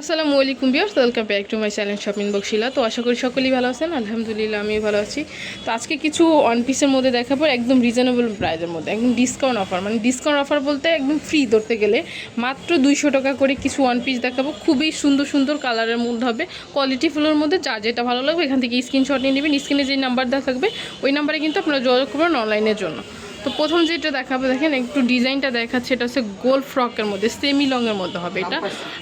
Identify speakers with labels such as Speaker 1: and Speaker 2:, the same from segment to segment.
Speaker 1: আসসালামু আলাইকুম বিয়ার্স welcome back to my channel shopping বক্সিলা তো আশা করি সকলেই ভালো আছেন, আলহামদুলিল্লাহ আমিও ভালো আছি। তো আজকে কিছু ওয়ান পিসের মধ্যে দেখাবো, একদম রিজনেবল প্রাইজের মধ্যে, একদম ডিসকাউন্ট অফার মানে ডিসকাউন্ট অফার বলতে একদম ফ্রি ধরতে গেলে মাত্র দুইশো টাকা করে কিছু ওয়ান পিস দেখাবো। খুবই সুন্দর সুন্দর কালারের মধ্যে হবে। কোয়ালিটি ফুলের মধ্যে যা যেটা ভালো লাগবে, এখান থেকে স্ক্রিনশট নিয়ে নেবেন। স্ক্রিনে যে নাম্বার থাকবে, ওই নাম্বারে কিন্তু আপনারা যোগাযোগ করবেন অনলাইনের জন্য। তো প্রথম যেটা দেখাবো দেখেন একটু ডিজাইনটা দেখাচ্ছে এটা হচ্ছে গোল ফ্রকের মধ্যে সেমি লংয়ের মধ্যে হবে এটা।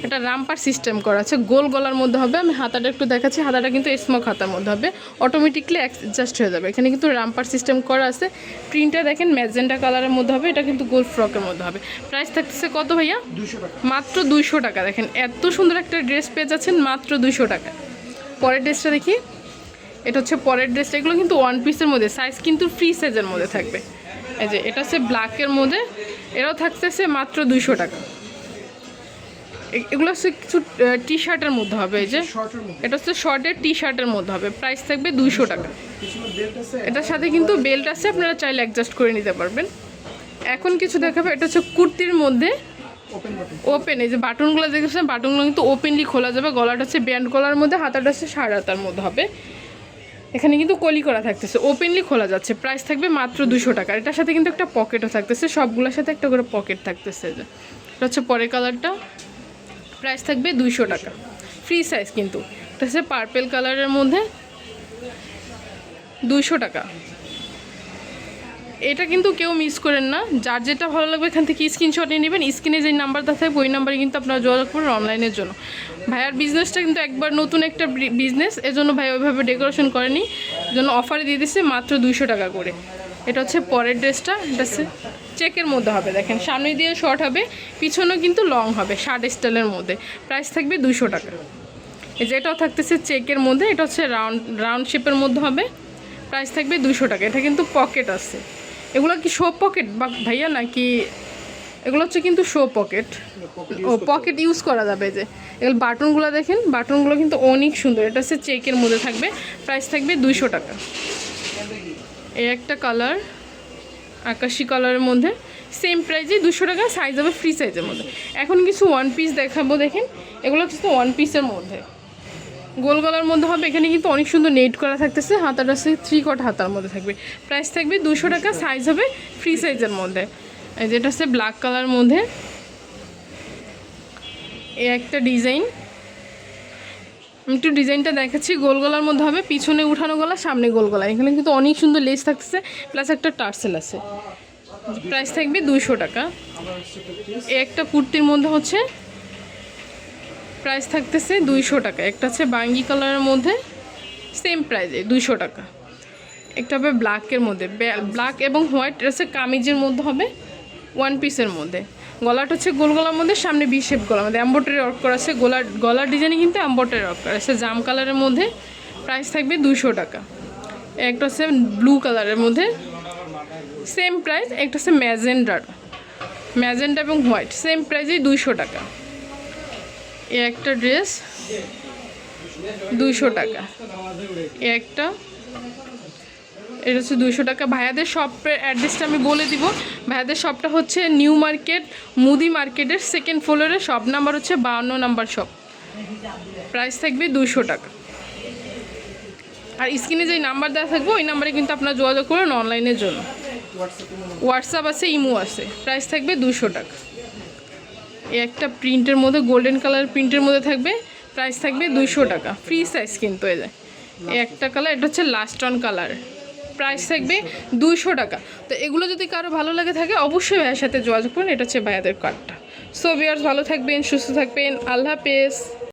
Speaker 1: এটা রামপার সিস্টেম করা আছে গোল গলার মধ্যে হবে আমি হাতাটা একটু দেখাচ্ছি হাতাটা কিন্তু স্মোক হাতার মধ্যে হবে। অটোমেটিকলি অ্যাডজাস্ট হয়ে যাবে। এখানে কিন্তু রামপার সিস্টেম করা আছে। প্রিন্টটা দেখেন ম্যাজেন্টা কালারের মধ্যে হবে এটা কিন্তু গোল ফ্রকের মধ্যে হবে। প্রাইস থাকতেছে কত ভাইয়া? মাত্র দুইশো টাকা দেখেন এত সুন্দর একটা ড্রেস পেয়ে যাচ্ছেন মাত্র দুইশো টাকা। পরের ড্রেসটা দেখি। এটা হচ্ছে পরের ড্রেসটা এগুলো কিন্তু ওয়ান পিসের মধ্যে সাইজ কিন্তু ফ্রি সাইজের মধ্যে থাকবে। এই যে এটা হচ্ছে ব্ল্যাকের মধ্যে এরাও থাকতেছে মাত্র দুইশো টাকা। এগুলো হচ্ছে কিছু টি শার্টের মধ্যে হবে এই যে। এটা হচ্ছে শর্টের টি শার্টের মধ্যে হবে। প্রাইস থাকবে দুইশো টাকা। এটার সাথে কিন্তু বেল্ট আছে আপনারা চাইলে অ্যাডজাস্ট করে নিতে পারবেন। এখন কিছু দেখাবে এটা হচ্ছে কুর্তির মধ্যে
Speaker 2: ওপেন
Speaker 1: ওপেন এই যে বাটনগুলো দেখেছেন? বাটনগুলো কিন্তু ওপেনলি খোলা যাবে। গলাটা হচ্ছে ব্যান্ড গলার মধ্যে হাতাটা হচ্ছে সাড়ে হাতার মধ্যে হবে। এখানে কিন্তু কলি করা থাকতেছে ওপেনলি খোলা যাচ্ছে প্রাইস থাকবে মাত্র দুশো টাকা। এটার সাথে কিন্তু একটা পকেটও থাকতেছে, সবগুলোর সাথে একটা করে পকেট থাকতেছে। এটা হচ্ছে পরের কালারটা প্রাইস থাকবে দুইশো টাকা। ফ্রি সাইজ কিন্তু, এটা হচ্ছে পার্পেল কালারের মধ্যে দুইশো টাকা। এটা কিন্তু কেউ মিস করেন না। যার যেটা ভালো লাগবে এখান থেকে স্ক্রিনশট নিয়ে নেবেন। স্ক্রিনে যে নাম্বারটা থাকবে, ওই নাম্বারে কিন্তু আপনারা যোগাযোগ করবেন অনলাইনের জন্য। ভাইয়ার বিজনেসটা কিন্তু একবার নতুন একটা বিজনেস এজন্য ভাই ওইভাবে ডেকোরেশন করেনি। জন্য অফারে দিয়ে দিচ্ছে মাত্র দুইশো টাকা করে। এটা হচ্ছে পরের ড্রেসটা এটা চেকের মধ্যে হবে, দেখেন। সামনে দিয়ে শর্ট হবে, পিছনেও কিন্তু লং হবে শার্ট স্টাইলের মধ্যে। প্রাইস থাকবে দুইশো টাকা। এই যে থাকতেছে চেকের মধ্যে, এটা হচ্ছে রাউন্ড রাউন্ড শেপের মধ্যে হবে। প্রাইস থাকবে দুশো টাকা। এটা কিন্তু পকেট আছে। এগুলো কি শো পকেট বা ভাইয়া নাকি এগুলো হচ্ছে কিন্তু শো পকেট ও পকেট ইউজ করা যাবে যে। এগুলো বাটনগুলো দেখেন, বাটনগুলো কিন্তু অনেক সুন্দর। এটা হচ্ছে চেকের মধ্যে থাকবে। প্রাইস থাকবে দুইশো টাকা। এই একটা কালার আকাশি কালারের মধ্যে। সেম প্রাইজে দুশো টাকা সাইজ হবে ফ্রি সাইজের মধ্যে। এখন কিছু ওয়ান পিস দেখাবো দেখেন। এগুলো কিন্তু ওয়ান পিসের মধ্যে। গোল গলার মধ্যে হবে। এখানে কিন্তু অনেক সুন্দর নেট করা থাকতেছে। হাতাটা হচ্ছে থ্রি কট হাতার মধ্যে থাকবে। প্রাইস থাকবে দুশো টাকা সাইজ হবে ফ্রি সাইজের মধ্যে। যেটা হচ্ছে ব্ল্যাক কালার মধ্যে। এ একটা ডিজাইন একটু ডিজাইনটা দেখাচ্ছি। গোল গলার মধ্যে হবে, পিছনে উঠানো গলা, সামনে গোল গলা। এখানে কিন্তু অনেক সুন্দর লেস থাকতেছে প্লাস একটা টার্সেল আছে। প্রাইস থাকবে দুইশো টাকা। এই একটা কুর্তির মধ্যে হচ্ছে প্রাইস থাকতেছে দুইশো টাকা। একটা হচ্ছে বাঙ্গি কালারের মধ্যে সেম প্রাইজে দুইশো টাকা। একটা হবে ব্ল্যাকের মধ্যে। ব্ল্যাক এবং হোয়াইট হচ্ছে কামিজের মধ্যে হবে ওয়ান পিসের মধ্যে। গলাটা হচ্ছে গোল গলার মধ্যে, সামনে বি শেপ গলার মধ্যে। অ্যাম্বোটারি ওয়ার্ক করা আছে, গলার গলার ডিজাইনে কিন্তু অ্যাম্বোটারি ওয়ার্ক করা আছে। জাম কালারের মধ্যে প্রাইস থাকবে দুইশো টাকা। একটা হচ্ছে ব্লু কালারের মধ্যে সেম প্রাইস একটা হচ্ছে ম্যাজেন্ডার। ম্যাজেন্ডা এবং হোয়াইট সেম প্রাইসেই দুইশো টাকা। এ একটা ড্রেস দুইশো টাকা। এ একটা। এটা হচ্ছে দুইশো টাকা। ভাইয়াদের শপের অ্যাড্রেসটা আমি বলে দিব। ভাইয়াদের শপটা হচ্ছে নিউ মার্কেট, মুদি মার্কেটের সেকেন্ড ফ্লোরে শপ নাম্বার হচ্ছে বাউন্ন নাম্বার শপ প্রাইস থাকবে দুইশো টাকা। আর স্ক্রিনে যে নাম্বার দেওয়া থাকবে, ওই নাম্বারে কিন্তু আপনারা যোগাযোগ করুন অনলাইনের জন্য।
Speaker 2: হোয়াটসঅ্যাপ
Speaker 1: আছে, ইমো আছে। প্রাইস থাকবে দুশো টাকা। একটা প্রিন্টের মধ্যে গোল্ডেন কালার প্রিন্টের মধ্যে থাকবে প্রাইস থাকবে দুইশো টাকা। ফ্রি সাইজ কিন্তু এই এই একটা কালার এটা হচ্ছে লাস্ট অন কালার প্রাইস থাকবে দুইশো টাকা। তো এগুলো যদি কারও ভালো লাগে থাকে অবশ্যই ভাইয়ের সাথে যোগাযোগ করুন। এটা হচ্ছে ভাইয়াদের কার্ডটা সো বিয়ার্স ভালো থাকবেন সুস্থ থাকবেন। আল্লাহ হাফেজ।